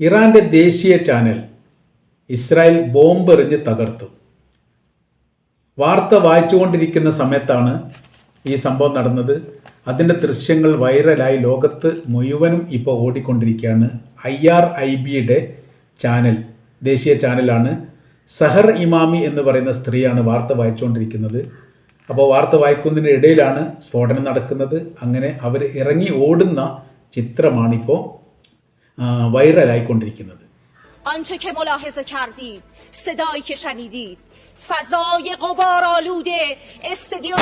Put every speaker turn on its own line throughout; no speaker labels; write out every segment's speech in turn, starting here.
ഇറാന്റെ ദേശീയ channel Israel ബോംബെറിഞ്ഞ് തകർത്തു. വാർത്ത വായിച്ചുകൊണ്ടിരിക്കുന്ന സമയത്താണ് ഈ സംഭവം നടന്നത്. അതിന്റെ ദൃശ്യങ്ങൾ വൈറലായി. ലോകത്ത് മുഴുവനും ഇപ്പോൾ ഓടിക്കൊണ്ടിരിക്കുകയാണ്. ഐ ആർ ഐ ബിയുടെ ചാനൽ ദേശീയ ചാനലാണ്. സഹർ ഇമാമി എന്ന് പറയുന്ന സ്ത്രീയാണ് വാർത്ത വായിച്ചുകൊണ്ടിരിക്കുന്നത്. അപ്പോൾ വാർത്ത വായിക്കുന്നതിന്റെ ഇടയിലാണ് സ്ഫോടനം നടക്കുന്നത്. അങ്ങനെ അവർ ഇറങ്ങി ഓടുന്ന ചിത്രമാണിപ്പോൾ വൈറലായിക്കൊണ്ടിരിക്കുന്നത്
آنچه که ملاحظه کردید صدایی که شنیدید فضای غبار آلوده استدیوم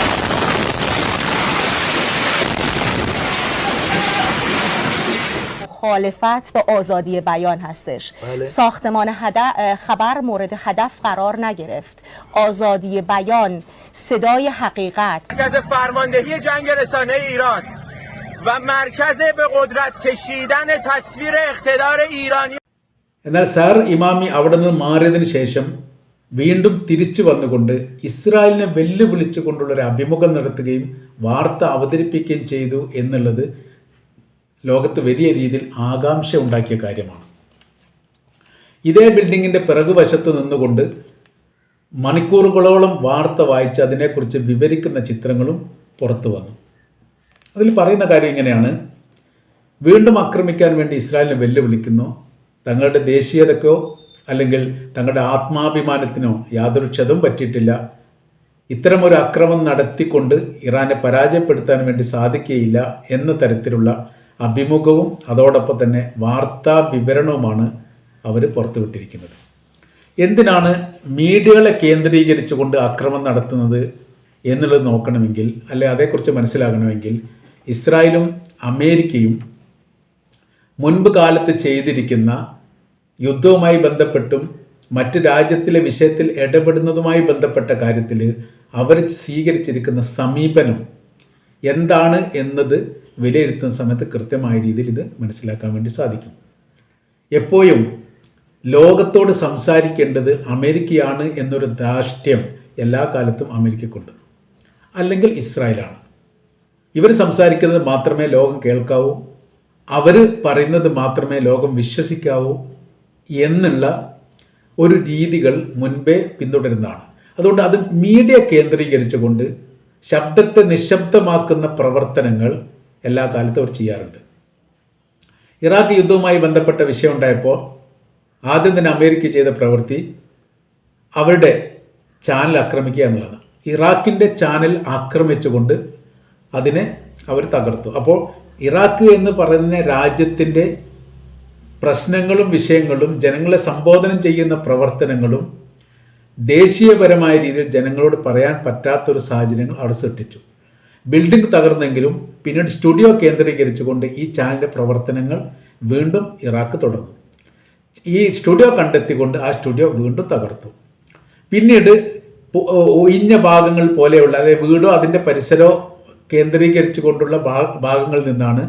مخالفت با آزادی بیان هستش
بله.
ساختمان هدف خبر مورد هدف قرار نگرفت آزادی بیان صدای حقیقت
مرکز فرماندهی جنگ رسانه ایران و مرکز به قدرت کشیدن تصویر اقتدار ایرانی
എന്നാൽ സർ ഇമാമി അവിടെ നിന്ന് മാറിയതിനു ശേഷം വീണ്ടും തിരിച്ചു വന്നുകൊണ്ട് ഇസ്രായേലിനെ വെല്ലുവിളിച്ചുകൊണ്ടുള്ള ഒരു അഭിമുഖം നടത്തുകയും വാർത്ത അവതരിപ്പിക്കുകയും ചെയ്തു എന്നുള്ളത് ലോകത്ത് വലിയ രീതിയിൽ ആകാംക്ഷ ഉണ്ടാക്കിയ കാര്യമാണ് ഇതേ ബിൽഡിങ്ങിൻ്റെ പിറകുവശത്ത് നിന്നുകൊണ്ട് മണിക്കൂറുകളോളം വാർത്ത വായിച്ച് അതിനെക്കുറിച്ച് വിവരിക്കുന്ന ചിത്രങ്ങളും പുറത്തു വന്നു അതിൽ പറയുന്ന കാര്യം ഇങ്ങനെയാണ്. വീണ്ടും ആക്രമിക്കാൻ വേണ്ടി ഇസ്രായേലിനെ വെല്ലുവിളിക്കുന്നു. തങ്ങളുടെ ദേശീയതക്കോ അല്ലെങ്കിൽ തങ്ങളുടെ ആത്മാഭിമാനത്തിനോ യാതൊരു ക്ഷതവും പറ്റിയിട്ടില്ല. ഇത്തരമൊരു അക്രമം നടത്തിക്കൊണ്ട് ഇറാനെ പരാജയപ്പെടുത്താൻ വേണ്ടി സാധിക്കുകയില്ല എന്ന തരത്തിലുള്ള അഭിമുഖവും അതോടൊപ്പം തന്നെ വാർത്താ വിവരണവുമാണ് അവർ പുറത്തുവിട്ടിരിക്കുന്നത്. എന്തിനാണ് മീഡിയകളെ കേന്ദ്രീകരിച്ചുകൊണ്ട് അക്രമം നടത്തുന്നത് എന്നുള്ളത് നോക്കണമെങ്കിൽ അല്ലെ അതേക്കുറിച്ച് മനസ്സിലാകണമെങ്കിൽ ഇസ്രായേലും അമേരിക്കയും മുൻപ് കാലത്ത് ചെയ്തിരിക്കുന്ന യുദ്ധവുമായി ബന്ധപ്പെട്ടും മറ്റ് രാജ്യത്തിലെ വിഷയത്തിൽ ഇടപെടുന്നതുമായി ബന്ധപ്പെട്ട കാര്യത്തിൽ അവർ സ്വീകരിച്ചിരിക്കുന്ന സമീപനം എന്താണ് എന്നത് വിലയിരുത്തുന്ന സമയത്ത് കൃത്യമായ രീതിയിൽ ഇത് മനസ്സിലാക്കാൻ വേണ്ടി സാധിക്കും. എപ്പോഴും ലോകത്തോട് സംസാരിക്കേണ്ടത് അമേരിക്കയാണ് എന്നൊരു ധാർഷ്ട്യം എല്ലാ കാലത്തും അമേരിക്കക്കുണ്ട്. അല്ലെങ്കിൽ ഇസ്രായേലാണ്. ഇവർ സംസാരിക്കുന്നത് മാത്രമേ ലോകം കേൾക്കാവൂ. അവർ പറയുന്നത് മാത്രമേ ലോകം വിശ്വസിക്കാവൂ എന്നുള്ള ഒരു രീതികൾ മുൻപേ പിന്തുടരുന്നതാണ്. അതുകൊണ്ട് അത് മീഡിയ കേന്ദ്രീകരിച്ചുകൊണ്ട് ശബ്ദത്തെ നിശബ്ദമാക്കുന്ന പ്രവർത്തനങ്ങൾ എല്ലാ കാലത്തും അവർ ചെയ്യാറുണ്ട്. ഇറാഖ് യുദ്ധവുമായി ബന്ധപ്പെട്ട വിഷയം ഉണ്ടായപ്പോൾ ആദ്യം തന്നെ അമേരിക്ക ചെയ്ത പ്രവൃത്തി അവരുടെ ചാനൽ ആക്രമിക്കുക എന്നുള്ളതാണ്. ഇറാഖിന്റെ ചാനൽ ആക്രമിച്ചുകൊണ്ട് അതിനെ അവർ തകർത്തു. അപ്പോൾ ഇറാഖ് എന്ന് പറയുന്ന രാജ്യത്തിന്റെ പ്രശ്നങ്ങളും വിഷയങ്ങളും ജനങ്ങളെ സംബോധന ചെയ്യുന്ന പ്രവർത്തനങ്ങളും ദേശീയപരമായ രീതിയിൽ ജനങ്ങളോട് പറയാൻ പറ്റാത്തൊരു സാഹചര്യങ്ങൾ അവിടെ സൃഷ്ടിച്ചു. ബിൽഡിംഗ് തകർന്നെങ്കിലും പിന്നീട് സ്റ്റുഡിയോ കേന്ദ്രീകരിച്ചുകൊണ്ട് ഈ ചാനലിന്റെ പ്രവർത്തനങ്ങൾ വീണ്ടും ഇറാഖ് തുടർന്നു. ഈ സ്റ്റുഡിയോ കണ്ടെത്തിക്കൊണ്ട് ആ സ്റ്റുഡിയോ വീണ്ടും തകർത്തു. പിന്നീട് ഒഴിഞ്ഞ ഭാഗങ്ങൾ പോലെയുള്ള അതായത് വീടോ അതിന്റെ പരിസരമോ കേന്ദ്രീകരിച്ചു കൊണ്ടുള്ള ഭാഗങ്ങളിൽ നിന്നാണ്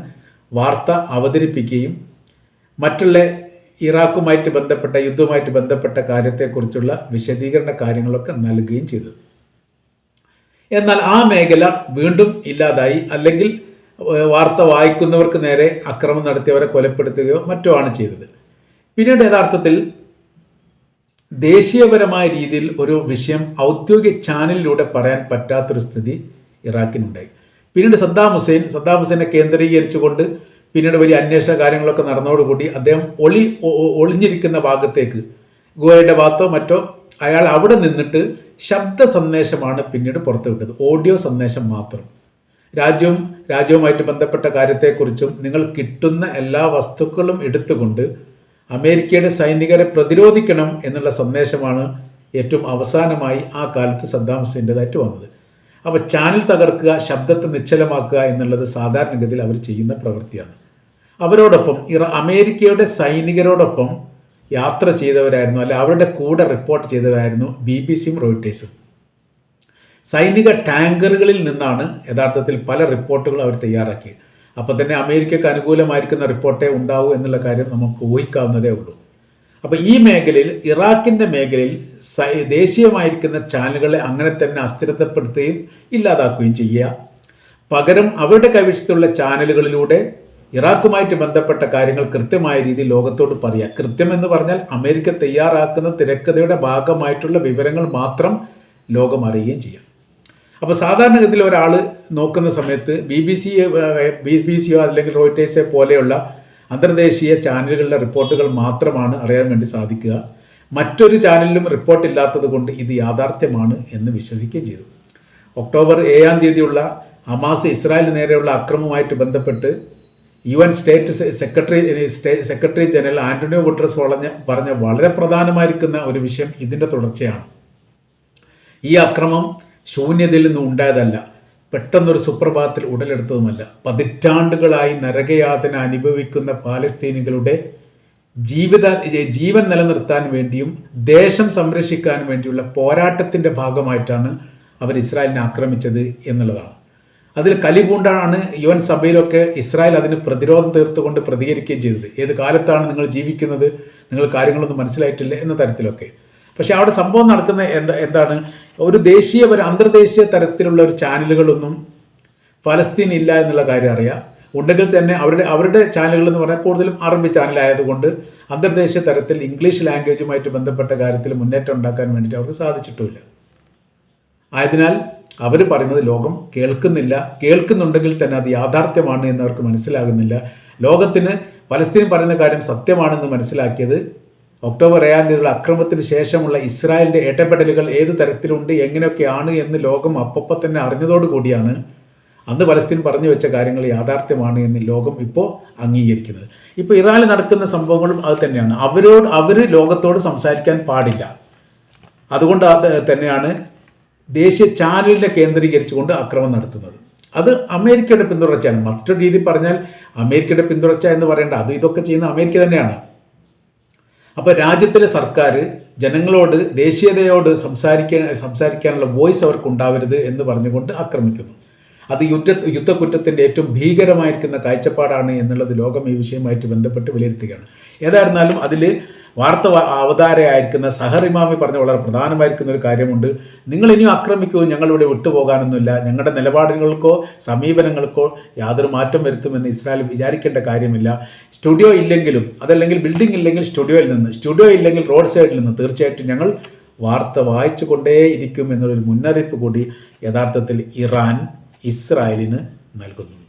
വാർത്ത അവതരിപ്പിക്കുകയും മറ്റുള്ള ഇറാഖുമായിട്ട് ബന്ധപ്പെട്ട യുദ്ധവുമായിട്ട് ബന്ധപ്പെട്ട കാര്യത്തെക്കുറിച്ചുള്ള വിശദീകരണ കാര്യങ്ങളൊക്കെ നൽകുകയും ചെയ്തത് എന്നാൽ ആ മേഖല വീണ്ടും ഇല്ലാതായി അല്ലെങ്കിൽ വാർത്ത വായിക്കുന്നവർക്ക് നേരെ അക്രമം നടത്തിയവരെ കൊലപ്പെടുത്തുകയോ മറ്റോ ആണ് ചെയ്തത്. പിന്നീട് യഥാർത്ഥത്തിൽ ദേശീയപരമായ രീതിയിൽ ഒരു വിഷയം ഔദ്യോഗിക ചാനലിലൂടെ പറയാൻ പറ്റാത്തൊരു സ്ഥിതി ഇറാഖിനുണ്ടായി. പിന്നീട് സദ്ദാം ഹുസൈൻ സദ്ദാം ഹുസൈനെ കേന്ദ്രീകരിച്ചുകൊണ്ട് പിന്നീട് വലിയ അന്വേഷണ കാര്യങ്ങളൊക്കെ നടന്നതോടുകൂടി അദ്ദേഹം ഒളി ഒളിഞ്ഞിരിക്കുന്ന ഭാഗത്തേക്ക് ഗോവയുടെ ഭാഗത്തോ മറ്റോ അയാൾ അവിടെ നിന്നിട്ട് ശബ്ദ സന്ദേശമാണ് പിന്നീട് പുറത്തുവിട്ടത് ഓഡിയോ സന്ദേശം മാത്രം. രാജ്യവും രാജ്യവുമായിട്ട് ബന്ധപ്പെട്ട കാര്യത്തെക്കുറിച്ചും നിങ്ങൾ കിട്ടുന്ന എല്ലാ വസ്തുക്കളും എടുത്തുകൊണ്ട് അമേരിക്കയുടെ സൈനികരെ പ്രതിരോധിക്കണം എന്നുള്ള സന്ദേശമാണ് ഏറ്റവും അവസാനമായി ആ കാലത്ത് സദ്ദാം ഹുസൈന്റെതായിട്ട് വന്നത്. അപ്പോൾ ചാനൽ തകർക്കുക ശബ്ദത്തെ നിശ്ചലമാക്കുക എന്നുള്ളത് സാധാരണഗതിയിൽ അവർ ചെയ്യുന്ന പ്രവൃത്തിയാണ്. അവരോടൊപ്പം ഇറ അമേരിക്കയുടെ സൈനികരോടൊപ്പം യാത്ര ചെയ്തവരായിരുന്നു അല്ലെ അവരുടെ കൂടെ റിപ്പോർട്ട് ചെയ്തവരായിരുന്നു ബി ബി സിയും റോയിട്ടേഴ്സും. സൈനിക ടാങ്കറുകളിൽ നിന്നാണ് യഥാർത്ഥത്തിൽ പല റിപ്പോർട്ടുകളും അവർ തയ്യാറാക്കിയത്. അപ്പോൾ തന്നെ അമേരിക്കയ്ക്ക് അനുകൂലമായിരിക്കുന്ന റിപ്പോർട്ടേ ഉണ്ടാവൂ എന്നുള്ള കാര്യം നമുക്ക് ഊഹിക്കാവുന്നതേ ഉള്ളൂ. അപ്പോൾ ഈ മേഖലയിൽ ഇറാഖിന്റെ മേഖലയിൽ ദേശീയമായിരിക്കുന്ന ചാനലുകളെ അങ്ങനെ തന്നെ അസ്ഥിരതപ്പെടുത്തുകയും ഇല്ലാതാക്കുകയും ചെയ്യുക. പകരം അവരുടെ കൈവശത്തുള്ള ചാനലുകളിലൂടെ ഇറാഖുമായിട്ട് ബന്ധപ്പെട്ട കാര്യങ്ങൾ കൃത്യമായ രീതിയിൽ ലോകത്തോട് പറയുക. കൃത്യമെന്ന് പറഞ്ഞാൽ അമേരിക്ക തയ്യാറാക്കുന്ന തിരക്കഥയുടെ ഭാഗമായിട്ടുള്ള വിവരങ്ങൾ മാത്രം ലോകം അറിയുകയും ചെയ്യാം. അപ്പോൾ സാധാരണഗതിയിൽ ഒരാൾ നോക്കുന്ന സമയത്ത് B B C B B സിയോ അല്ലെങ്കിൽ റോയിറ്റേഴ്സെ പോലെയുള്ള അന്തർദേശീയ ചാനലുകളിലെ റിപ്പോർട്ടുകൾ മാത്രമാണ് അറിയാൻ വേണ്ടി സാധിക്കുക. മറ്റൊരു ചാനലിലും റിപ്പോർട്ട് ഇല്ലാത്തത് കൊണ്ട് ഇത് യാഥാർത്ഥ്യമാണ് എന്ന് വിശ്വസിക്കുകയും ചെയ്തു. ഒക്ടോബർ ഏഴാം തീയതിയുള്ള ഹമാസ് ഇസ്രായേലിന് നേരെയുള്ള അക്രമവുമായിട്ട് ബന്ധപ്പെട്ട് U N state secretary secretary general Antonio Guterres പറഞ്ഞ പറഞ്ഞ വളരെ പ്രധാനമായിരിക്കുന്ന ഒരു വിഷയം ഇതിന്റെ തുടർച്ചയാണ്. ഈ അക്രമം ശൂന്യതയിൽ നിന്ന് ഉണ്ടായതല്ല. പെട്ടെന്നൊരു സുപ്രഭാതത്തിൽ ഉടലെടുത്തതുമല്ല. പതിറ്റാണ്ടുകളായി നരകയാതന അനുഭവിക്കുന്ന പാലസ്തീനികളുടെ ജീവിത ജീവൻ നിലനിർത്താൻ വേണ്ടിയും ദേശം സംരക്ഷിക്കാൻ വേണ്ടിയുള്ള പോരാട്ടത്തിന്റെ ഭാഗമായിട്ടാണ് അവർ ഇസ്രായേലിനെ ആക്രമിച്ചത് എന്നുള്ളതാണ്. അതിൽ കലിപൂണ്ടാണ് യു എൻ സഭയിലൊക്കെ ഇസ്രായേൽ അതിന് പ്രതിരോധം തീർത്തുകൊണ്ട് പ്രതികരിക്കുകയും ചെയ്തത്. ഏത് കാലത്താണ് നിങ്ങൾ ജീവിക്കുന്നത്? നിങ്ങൾ കാര്യങ്ങളൊന്നും മനസ്സിലായിട്ടില്ല എന്ന തരത്തിലൊക്കെ. പക്ഷേ അവിടെ സംഭവം നടക്കുന്ന എന്താ എന്താണ്? ഒരു ദേശീയ ഒരു അന്തർദേശീയ തരത്തിലുള്ള ഒരു ചാനലുകളൊന്നും ഫലസ്തീൻ ഇല്ല എന്നുള്ള കാര്യം അറിയാം. ഉണ്ടെങ്കിൽ തന്നെ അവരുടെ അവരുടെ ചാനലുകൾ എന്ന് പറഞ്ഞാൽ കൂടുതലും അറബി ചാനലായതുകൊണ്ട് അന്തർദേശീയ തരത്തിൽ ഇംഗ്ലീഷ് ലാംഗ്വേജുമായിട്ട് ബന്ധപ്പെട്ട കാര്യത്തിൽ മുന്നേറ്റം ഉണ്ടാക്കാൻ വേണ്ടിയിട്ട് അവർക്ക് സാധിച്ചിട്ടുമില്ല. ആയതിനാൽ അവർ പറയുന്നത് ലോകം കേൾക്കുന്നില്ല. കേൾക്കുന്നുണ്ടെങ്കിൽ തന്നെ അത് യാഥാർത്ഥ്യമാണ് എന്ന് അവർക്ക് മനസ്സിലാകുന്നില്ല. ലോകത്തിന് പലസ്തീൻ പറയുന്ന കാര്യം സത്യമാണെന്ന് മനസ്സിലാക്കിയത് ഒക്ടോബർ ഏഴാം തീയതിയുള്ള അക്രമത്തിന് ശേഷമുള്ള ഇസ്രായേലിന്റെ ഏറ്റപ്പെടലുകൾ ഏത് തരത്തിലുണ്ട് എങ്ങനെയൊക്കെയാണ് എന്ന് ലോകം അപ്പപ്പം തന്നെ അറിഞ്ഞതോടുകൂടിയാണ് അന്ന് പലസ്തീൻ പറഞ്ഞു വെച്ച കാര്യങ്ങൾ യാഥാർത്ഥ്യമാണ് എന്ന് ലോകം ഇപ്പോൾ അംഗീകരിക്കുന്നത്. ഇപ്പോൾ ഇറാനിൽ നടക്കുന്ന സംഭവങ്ങളും അത് തന്നെയാണ്. അവരോട് അവർ ലോകത്തോട് സംസാരിക്കാൻ പാടില്ല. അതുകൊണ്ട് അത് തന്നെയാണ് ദേശീയ ചാനലിനെ കേന്ദ്രീകരിച്ചുകൊണ്ട് അക്രമം നടത്തുന്നത്. അത് അമേരിക്കയുടെ പിന്തുടർച്ചയാണ്. മറ്റൊരു രീതി പറഞ്ഞാൽ അമേരിക്കയുടെ പിന്തുടർച്ച എന്ന് പറയേണ്ട അത് ഇതൊക്കെ ചെയ്യുന്ന അമേരിക്ക തന്നെയാണ്. അപ്പോൾ രാജ്യത്തിലെ സർക്കാർ ജനങ്ങളോട് ദേശീയതയോട് സംസാരിക്കാൻ സംസാരിക്കാനുള്ള വോയിസ് അവർക്ക് ഉണ്ടാവരുത് എന്ന് പറഞ്ഞുകൊണ്ട് ആക്രമിക്കുന്നു. അത് യുദ്ധ യുദ്ധക്കുറ്റത്തിന്റെ ഏറ്റവും ഭീകരമായിരിക്കുന്ന കാഴ്ചപ്പാടാണ് എന്നുള്ളത് ലോകം ഈ വിഷയമായിട്ട് ബന്ധപ്പെട്ട് വിലയിരുത്തുകയാണ്. ഏതായിരുന്നാലും അതിൽ വാർത്ത അവതാരയായിരിക്കുന്ന സഹർ ഇമാമി പറഞ്ഞ വളരെ പ്രധാനമായിരിക്കുന്ന ഒരു കാര്യമുണ്ട്. നിങ്ങൾ ഇനിയും ആക്രമിക്കൂ ഞങ്ങളിവിടെ വിട്ടുപോകാനൊന്നുമില്ല. ഞങ്ങളുടെ നിലപാടുകൾക്കോ സമീപനങ്ങൾക്കോ യാതൊരു മാറ്റം വരുത്തുമെന്ന് ഇസ്രായേൽ വിചാരിക്കേണ്ട കാര്യമില്ല. സ്റ്റുഡിയോ ഇല്ലെങ്കിലും അതല്ലെങ്കിൽ ബിൽഡിംഗ് ഇല്ലെങ്കിൽ സ്റ്റുഡിയോയിൽ നിന്ന് സ്റ്റുഡിയോ ഇല്ലെങ്കിൽ റോഡ് സൈഡിൽ നിന്ന് തീർച്ചയായിട്ടും ഞങ്ങൾ വാർത്ത വായിച്ചു കൊണ്ടേയിരിക്കും എന്നുള്ളൊരു മുന്നറിയിപ്പ് കൂടി യഥാർത്ഥത്തിൽ ഇറാൻ ഇസ്രായേലിന് നൽകുന്നു.